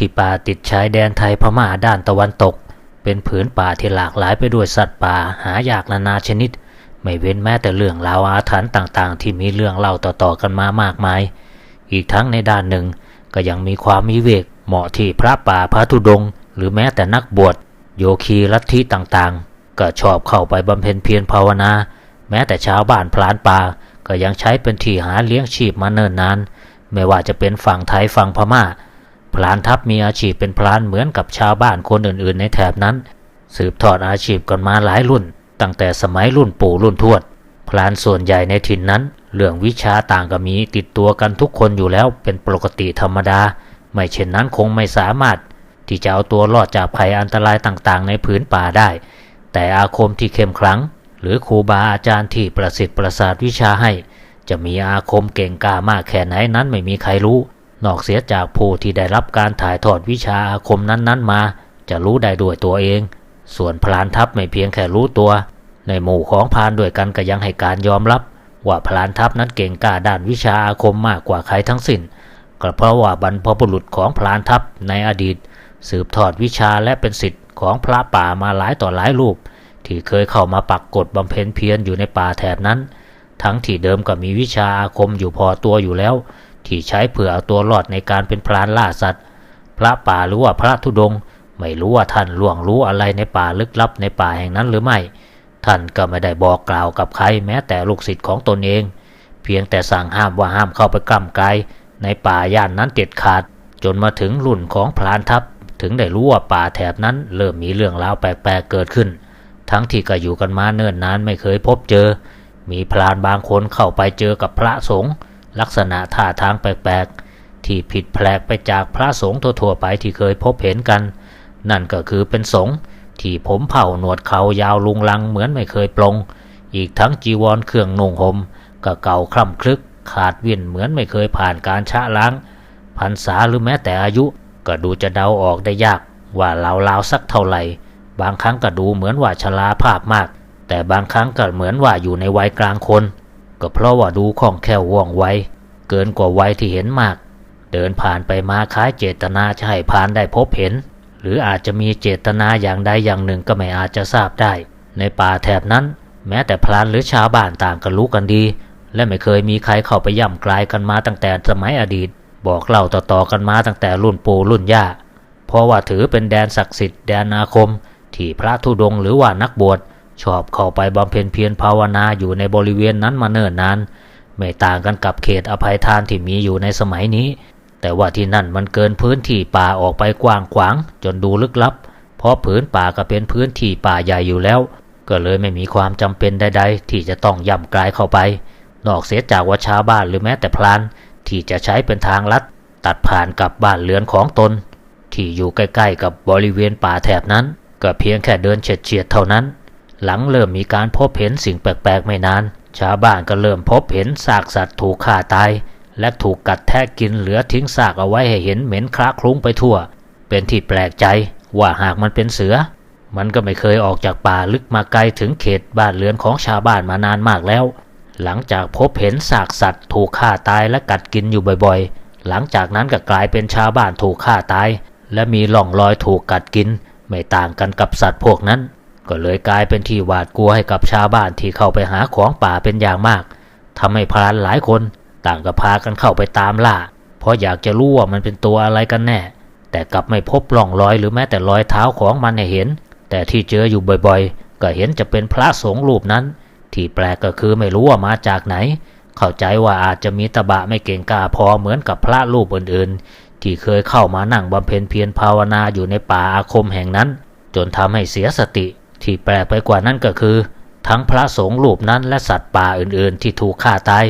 ที่ป่าติดชายแดนไทยพม่าด้านตะวันตก เป็นผืนป่าที่หลากหลายไปด้วยสัตว์ป่าหายากนานาชนิด ไม่เว้นแม้แต่เรื่องราวอาถรรพ์ต่างๆ ที่มีเรื่องเล่าต่อๆกันมามากมาย อีกทั้งในด้านหนึ่งก็ยังมีความวิเวกเหมาะที่พระป่าพระธุดงค์หรือแม้แต่นักบวชโยคีลัทธิต่างๆ ก็ชอบเข้าไปบำเพ็ญเพียรภาวนา แม้แต่ชาวบ้านพลานป่าก็ยังใช้เป็นที่หาเลี้ยงชีพมาเนิ่นนาน ไม่ว่าจะเป็นฝั่งไทยฝั่งพม่า พลานทัพมีอาชีพเป็นพลานเหมือนกับชาวบ้านคนอื่นๆ ในแถบนั้น สืบทอดอาชีพกันมาหลายรุ่น ตั้งแต่สมัยรุ่นปู่รุ่นทวด พลานส่วนใหญ่ในถิ่นนั้น เรื่องวิชาต่างก็มีติดตัวกันทุกคนอยู่แล้วเป็นปกติธรรมดา ไม่เช่นนั้นคงไม่สามารถ ที่จะเอาตัวรอดจากภัยอันตรายต่างๆ ในผืนป่าได้ แต่อาคมที่เข้มขลัง หรือครูบาอาจารย์ที่ประสิทธิ์ประสาทวิชาให้ จะมีอาคมเก่งกล้ามากแค่ไหนนั้นไม่มีใครรู้ นอกเสียจากผู้ที่ได้รับการถ่ายทอดวิชาอาคมนั้นๆมา จะรู้ได้ด้วยตัวเอง ส่วนพลานทัพไม่เพียงแค่รู้ตัว ในหมู่ของพานด้วยกันก็ยังให้การยอมรับ ว่าพลานทัพนั้นเก่งกล้าด้านวิชาอาคมมากกว่าใครทั้งสิ้นก็เพราะว่าบรรพบุรุษของพลานทัพในอดีต สืบทอดวิชาและเป็นสิทธิ์ของพระป่ามาหลายต่อหลายรูป ที่เคยเข้ามาปักกฎบำเพ็ญเพียรอยู่ในป่าแถบนั้น ทั้งที่เดิมก็มีวิชาอาคมอยู่พอตัวอยู่แล้ว ที่ใช้เพื่อเอาตัวรอดในการเป็นพรานล่าสัตว์ พระป่าหรือว่าพระธุดงค์ไม่รู้ว่าท่านล่วงรู้อะไรในป่าลึกลับในป่าแห่งนั้นหรือไม่ ท่านก็ไม่ได้บอกกล่าวกับใครแม้แต่ลูกศิษย์ของตนเอง เพียงแต่สั่งห้ามว่าห้ามเข้าไปกล้ำไกลในป่าย่านนั้นเด็ดขาด จนมาถึงรุ่นของพรานทัพ ถึงได้รู้ว่าป่าแถบนั้น เริ่มมีเรื่องราวแปลกๆเกิดขึ้น ทั้งที่ก็อยู่กันมาเนิ่นนานไม่เคยพบเจอ มีพรานบางคนเข้าไปเจอกับพระสงฆ์ ลักษณะท่าทางแปลกๆ ที่ผิดแปลกไปจากพระสงฆ์ทั่วๆไปที่เคยพบเห็นกัน นั่นก็คือเป็นสงฆ์ที่ผมเผ่าหนวดเขายาวลุงลังเหมือนไม่เคยปลง อีกทั้งจีวรเครื่องนุ่งห่มก็เก่าคล่ำคลึก ขาดวิ่นเหมือนไม่เคยผ่านการชะล้างพรรษาหรือแม้แต่อายุ ก็ดูจะเดาออกได้ยาก ว่าลาวๆสักเท่าไหร่ บางครั้งก็ดูเหมือนว่าชราภาพมาก แต่บางครั้งก็เหมือนว่าอยู่ในวัยกลางคน ก็เพราะว่าดูคล่องแคล่วว่องไวเกินกว่าวัยที่เห็นมาก เดินผ่านไปมาคล้ายเจตนาจะให้ผ่านได้พบเห็น หรืออาจจะมีเจตนาอย่างใดอย่างหนึ่งก็ไม่อาจจะทราบได้ ในป่าแถบนั้น แม้แต่พลานหรือชาวบ้านต่างก็รู้กันดี และไม่เคยมีใครเข้าไปย่ำกลายกันมาตั้งแต่สมัยอดีต บอกเล่าต่อๆกันมาตั้งแต่รุ่นปู่รุ่นย่าเพราะว่าถือเป็นแดนศักดิ์สิทธิ์แดนอาคม ที่พระธุดงค์หรือว่านักบวช ชอบเข้าไปบำเพ็ญเพียรภาวนาอยู่ในบริเวณนั้นมาเนิ่นนานไม่ต่างกันกับเขตอภัยทานที่มีอยู่ในสมัยนี้ แต่ว่าที่นั่นมันเกินพื้นที่ป่าออกไปกว้างขวางจนดูลึกลับ เพราะพื้นป่าก็เป็นพื้นที่ป่าใหญ่อยู่แล้ว ก็เลยไม่มีความจำเป็นใดๆ ที่จะต้องย่ำกลายเข้าไป นอกเสียจากว่าชาวบ้านหรือแม้แต่พลานที่จะใช้เป็นทางลัด ตัดผ่านกับบ้านเรือนของตน ที่อยู่ใกล้ๆกับบริเวณป่าแถบนั้น ก็เพียงแค่เดินเฉียดๆเท่านั้น หลังเริ่มมีการพบเห็นสิ่งแปลกๆไม่นาน ชาวบ้านก็เริ่มพบเห็นซากสัตว์ถูกฆ่าตาย และถูกกัดแทะกินเหลือทิ้งซากเอาไว้ให้เห็นเหม็นคละคลุ้งไปทั่ว เป็นที่แปลกใจว่าหากมันเป็นเสือ มันก็ไม่เคยออกจากป่าลึกมาไกลถึงเขตบ้านเรือนของชาวบ้านมานานมากแล้ว หลังจากพบเห็นซากสัตว์ถูกฆ่าตายและกัดกินอยู่บ่อยๆ หลังจากนั้นก็กลายเป็นชาวบ้านถูกฆ่าตาย และมีร่องรอยถูกกัดกิน ไม่ต่างกันกับสัตว์พวกนั้น ก็เลยกลายเป็นที่หวาดกลัวให้กับชาวบ้านที่เข้าไปหาของป่าเป็นอย่างมากทำให้พรานหลายคนต่างก็พากันเข้าไปตามล่า เพราะอยากจะรู้ว่ามันเป็นตัวอะไรกันแน่ แต่กลับไม่พบร่องรอยหรือแม้แต่รอยเท้าของมันให้เห็น แต่ที่เจออยู่บ่อยๆ ก็เห็นจะเป็นพระสงฆ์รูปนั้น ที่แปลกก็คือไม่รู้ว่ามาจากไหน เข้าใจว่าอาจจะมีตะบะไม่เก่งกาพอเหมือนกับพระรูปอื่นๆ ที่เคยเข้ามานั่งบำเพ็ญเพียรภาวนาอยู่ในป่าอาคมแห่งนั้น จนทำให้เสียสติ ที่แปลกไปกว่านั้นก็คือ ทั้งพระสงฆ์รูปนั้นและสัตว์ป่าอื่นๆ ที่ถูกฆ่าตาย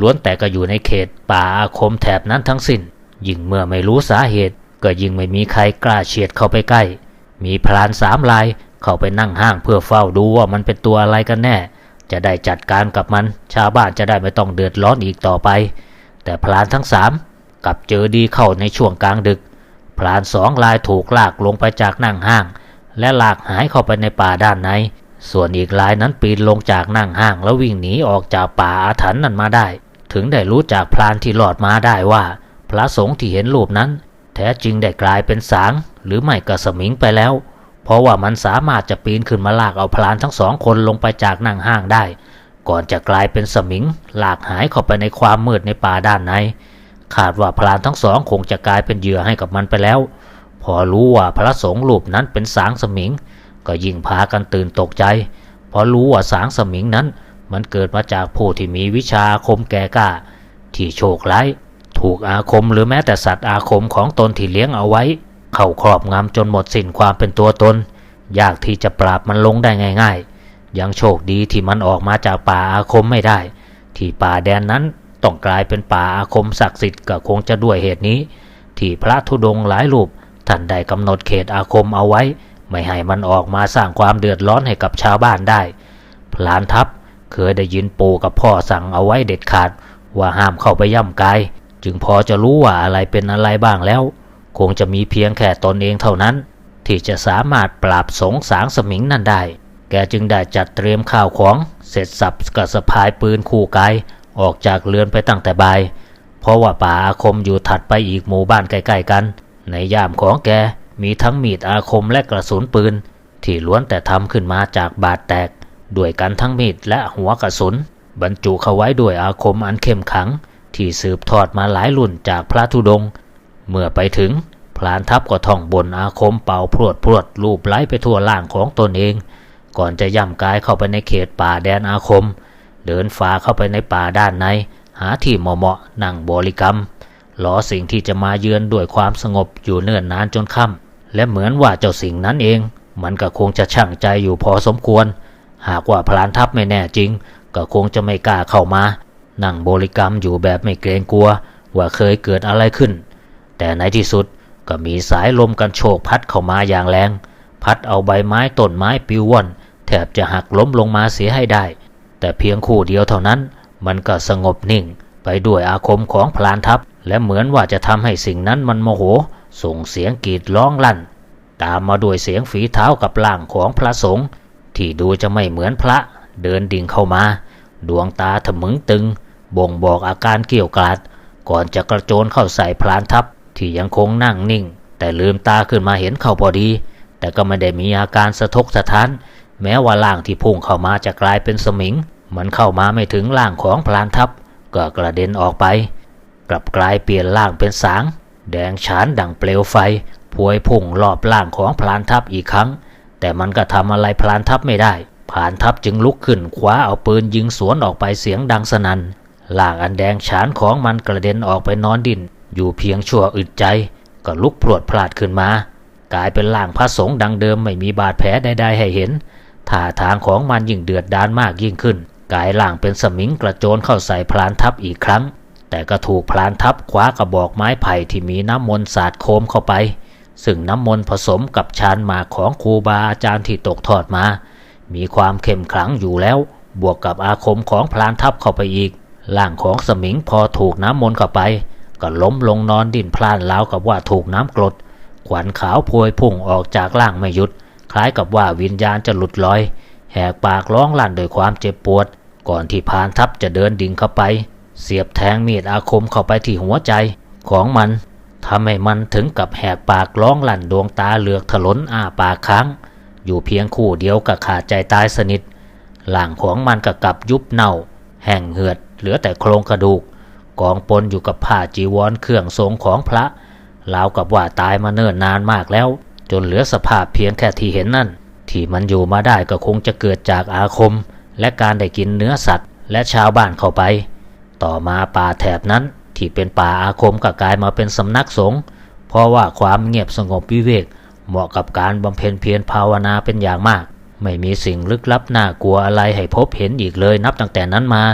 ล้วนแต่ก็อยู่ในเขตป่าอาคมแถบนั้นทั้งสิ้น ยิ่งเมื่อไม่รู้สาเหตุ ก็ยิ่งไม่มีใครกล้าเฉียดเข้าไปใกล้ มีพรานสามลายเข้าไปนั่งห้างเพื่อเฝ้าดูว่ามันเป็นตัวอะไรกันแน่ จะได้จัดการกับมัน ชาวบ้านจะได้ไม่ต้องเดือดร้อนอีกต่อไป แต่พรานทั้งสามกลับเจอดีเข้าในช่วงกลางดึก พรานสองลายถูกลากลงไปจากนั่งห้าง และหลากหายเข้าไปในป่าด้านใน ส่วนอีกลายนั้นปีนลงจากนั่งห้างแล้ววิ่งหนีออกจากป่าอาถรรพ์นั้นมาได้ ถึงได้รู้จากพรานที่หลอดมาได้ว่า พระสงฆ์ที่เห็นรูปนั้น แท้จริงได้กลายเป็นสาง หรือไม่ก็สมิงไปแล้ว เพราะว่ามันสามารถจะปีนขึ้นมาลากเอาพลานทั้งสองคนลงไปจากนั่งห้างได้ ก่อนจะกลายเป็นสมิงหลากหายเข้าไปในความมืดในป่าด้านในขาดว่าพลานทั้งสองคงจะกลายเป็นเหยื่อให้กับมันไปแล้ว พอรู้ว่าพระสงฆ์รูปนั้นเป็นสางสมิง ก็ยิ่งพากันตื่นตกใจเพราะรู้ว่าสางสมิงนั้น มันเกิดมาจากผู้ที่มีวิชาคมแก่กล้า ที่โชคร้าย ถูกอาคมหรือแม้แต่สัตว์อาคมของตนที่เลี้ยงเอาไว้ เข้าครอบงำจนหมดสิ้นความเป็นตัวตน ยากที่จะปราบมันลงได้ง่าย ๆ ยังโชคดีที่มันออกมาจากป่าอาคมไม่ได้ ที่ป่าแดนนั้นต้องกลายเป็นป่าอาคมศักดิ์สิทธิ์ก็คงจะด้วยเหตุนี้ ที่พระธุดงค์หลายรูป ท่านได้กำหนดเขตอาคมเอาไว้ ไม่ให้มันออกมาสร้างความเดือดร้อนให้กับชาวบ้านได้ พลานทัพเคยได้ยินปู่กับพ่อสั่งเอาไว้เด็ดขาด ว่าห้ามเข้าไปย่ำกาย จึงพอจะรู้ว่าอะไรเป็นอะไรบ้างแล้ว คงจะมีเพียงแค่ตนเองเท่านั้น ที่จะสามารถปราบสงสางสมิงนั่นได้ แกจึงได้จัดเตรียมข้าวของเสร็จสับกับสะพายปืนคู่กายออกจากเรือนไปตั้งแต่บ่าย เพราะว่าป่าอาคมอยู่ถัดไปอีกหมู่บ้านใกล้ๆกัน ในยามของแกมีทั้งมีดอาคมและกระสุนปืน ที่ล้วนแต่ทำขึ้นมาจากบาดแตก ด้วยกันทั้งมีดและหัวกระสุน บรรจุเข้าไว้ด้วยอาคมอันเข้มขัง ที่สืบทอดมาหลายรุ่นจากพระธุดง เมื่อไปถึง พลานทัพก็ท่องบนอาคมเป่าพรวดพรวดลูบไล้ไปทั่วล่างของตนเอง ก่อนจะย่ำกายเข้าไปในเขตป่าแดนอาคม เดินฝ่าเข้าไปในป่าด้านใน หาที่เหมาะๆนั่งบริกรรม รอสิ่งที่จะมาเยือนด้วยความสงบอยู่เนิ่นนานจนค่ำและเหมือนว่าเจ้าสิ่งนั้นเอง มันก็คงจะช่างใจอยู่พอสมควร หากว่าพลานทัพไม่แน่จริง ก็คงจะไม่กล้าเข้ามา นั่งบริกรรมอยู่แบบไม่เกรงกลัว ว่าเคยเกิดอะไรขึ้น แต่ในที่สุดก็มีสายลมกันโชกพัดเข้ามาอย่างแรง พัดเอาใบไม้ต้นไม้ปิวว่อนแทบจะหักล้มลงมาเสียให้ได้ แต่เพียงคู่เดียวเท่านั้น มันก็สงบนิ่งไปด้วยอาคมของพลานทัพ และเหมือนว่าจะทำให้สิ่งนั้นมันโมโห ส่งเสียงกรีดร้องลั่น ตามมาด้วยเสียงฝีเท้ากับล่างของพระสงฆ์ที่ดูจะไม่เหมือนพระเดินดิ่งเข้ามา ดวงตาถมึงตึง บ่งบอกอาการเกี่ยวกาด ก่อนจะกระโจนเข้าใส่พลานทัพที่ยังคงนั่งนิ่ง แต่ลืมตาขึ้นมาเห็นเขาพอดี แต่ก็ไม่ได้มีอาการสะทกสะท้าน แม้ว่าล่างที่พุ่งเข้ามาจะกลายเป็นสมิง มันเข้ามาไม่ถึงล่างของพลานทัพก็กระเด็นออกไป กลับกลายเปลี่ยนล่างเป็นสาง แดงฉานดังเปลวไฟพวยพุ่งรอบล่างของพลานทัพอีกครั้ง แต่มันก็ทำอะไรพลานทัพไม่ได้พลานทัพจึงลุกขึ้นคว้าเอาปืนยิงสวนออกไปเสียงดังสนัน่นล่างอันแดงฉานของมันกระเด็นออกไปนอนดิน อยู่เพียงชั่วอึดใจ ก็ลุกพรวดพลาดขึ้นมา กลายเป็นล่างพระสงฆ์ดังเดิมไม่มีบาดแผลใดๆให้เห็นท่าทางของมันยิ่งเดือดดานมากยิ่งขึ้น กายล่างเป็นสมิงกระโจนเข้าใส่พลานทัพอีกครั้ง แต่ก็ถูกพลานทัพคว้ากระบอกไม้ไผ่ที่มีน้ำมนต์สาดโคมเข้าไป ซึ่งน้ำมนต์ผสมกับชานหมากของครูบาอาจารย์ที่ตกทอดมา มีความเข้มขลังอยู่แล้ว บวกกับอาคมของพลานทัพเข้าไปอีกล่างของสมิงพอถูกน้ำมนต์เข้าไป ก็ล้มลงนอนดิ้นพล่านแล้วกับว่าถูกน้ำกรดขวัญขาวพวยพุ่งออกจากล่างไม่หยุด คล้ายกับว่าวิญญาณจะหลุดลอย แหกปากร้องลั่นด้วยความเจ็บปวด ก่อนที่พานทัพจะเดินดิ่งเข้าไป เสียบแทงมีดอาคมเข้าไปที่หัวใจของมันทำให้มันถึงกับแหกปากร้องลั่นดวงตาเหลือกถลนอ้าปากค้าง อยู่เพียงคู่เดียวกับขาดใจตายสนิทหลังของมันก็กลับยุบเน่า แห้งเหือด เหลือแต่โครงกระดูก กองปนอยู่กับผ้าจีวรเครื่องทรงของพระราวกับว่าตายมาเนิ่นนานมากแล้ว จนเหลือสภาพเพียงแค่ที่เห็นนั่น ที่มันอยู่มาได้ก็คงจะเกิดจากอาคม และการได้กินเนื้อสัตว์ และชาวบ้านเข้าไป ต่อมาป่าแถบนั้นที่เป็นป่าอาคมก็กลายมาเป็นสำนักสงฆ์เพราะว่าความเงียบสงบวิเวก เหมาะกับการบำเพ็ญเพียรภาวนาเป็นอย่างมาก ไม่มีสิ่งลึกลับน่ากลัวอะไรให้พบเห็นอีกเลยนับตั้งแต่นั้นมา